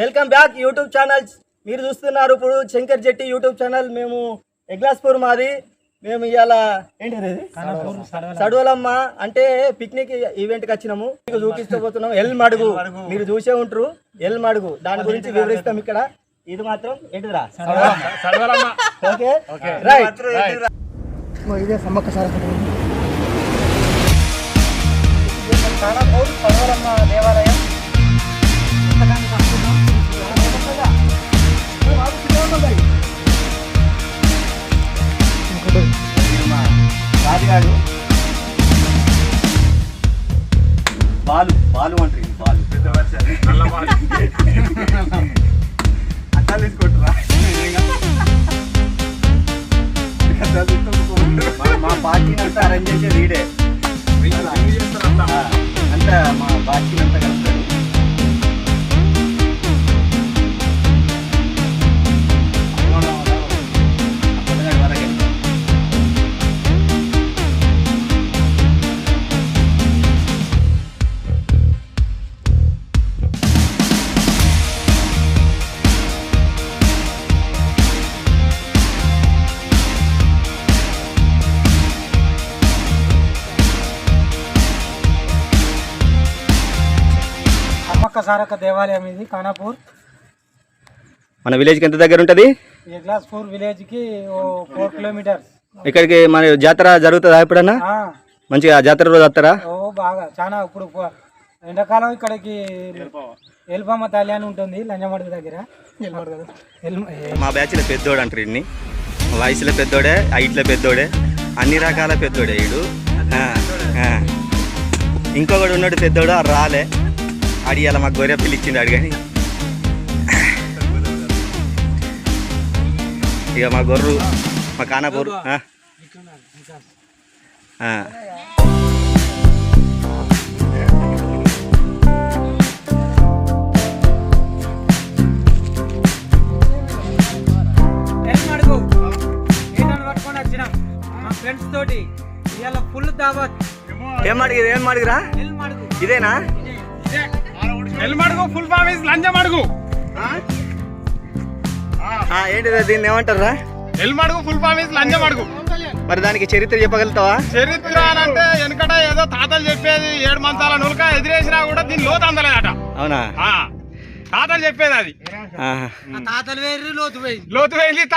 Welcome back YouTube channels మీరు చూస్తున్నారు ఇప్పుడు శంకర్ జెట్టి యూట్యూబ్ ఛానల్. మేము ఎగ్లాస్పూర్ మాది. మేము ఇవాళ ఏంటిది? సడువలమ్మ. అంటే పిక్నిక్ ఈవెంట్కి వచ్చినాము. మీకు చూపించబోతున్నాం. ఎల్ మడుగు. మీరు చూసే ఉంటారు. ఎల్ మడుగు. దాని గురించి వివరిస్తాం ఇక్కడ. ఇది మాత్రం ఏంటిదిరా? ఓకే? రైట్ ఇదే సమ్మక్క సారథి సర్వరమ్మ దేవాలయం. బాలు బాలు అంటారు ఇది బాలు అట్లా తీసుకుంటారా మా- మా పార్టీని అంతా అరేంజ్ చేసేది ఈడే ఆ, అంతా మా పార్టీని అమ్మక్క సారక్క దేవాలయం ఇది ఖానాపూర్. మన విలేజ్కి ఎంత దగ్గర ఉంటుంది? ఎగ్లాస్పూర్ విలేజ్కి ఓ ఫోర్ కిలోమీటర్స్. ఇక్కడికి మన జాతర జరుగుతుందా ఎప్పుడన్నా? మంచిగా జాతర రోజు వస్తారా? ఓ బాగా. చాలా ఇప్పుడు ఎండాకాలం ఇక్కడికి ఎల్పమ్మ తల్లి అని ఉంటుంది లంజమడుగు దగ్గర. మా బ్యాచ్లో పెద్దోడు అంటారు ఇన్ని. వయసులో పెద్దోడే హైట్లో పెద్దోడే అన్ని రకాల పెద్దోడే వీడు. ఇంకొకడు ఉన్నాడు పెద్దోడు రాలే. అడి అలా మాకు గొర్రె పిల్లి ఇచ్చిండు కానీ. ఇక మా గొర్రు మా కానాపూర్ ఫ్రెండ్స్ తోటి ఇవాళ ఫుల్ దావత్. ఏం అడిగి ఏం ఇదేనా? ఎల్మడుగు ఫుల్ ఫామ్ ఇస్ లంజమడుగు ఆ, ఏంటిది దీన్ని ఏమంటారా ఎల్మడుగు ఫుల్ ఫామ్ ఇస్ లంజమడుగు మరి దానికి చరిత్ర చెప్పగలుగుతావా? చరిత్ర అని అంటే వెనకట ఏదో తాతలు చెప్పేది ఏడు మంచాల నులక ఎదిరేసినా కూడా దీని లోతు అందలేదట. అవునా? ఆ, తాతలు చెప్పేది అది. ఆహా. తాతలు వేరు లోతు పోయి లోతు తాత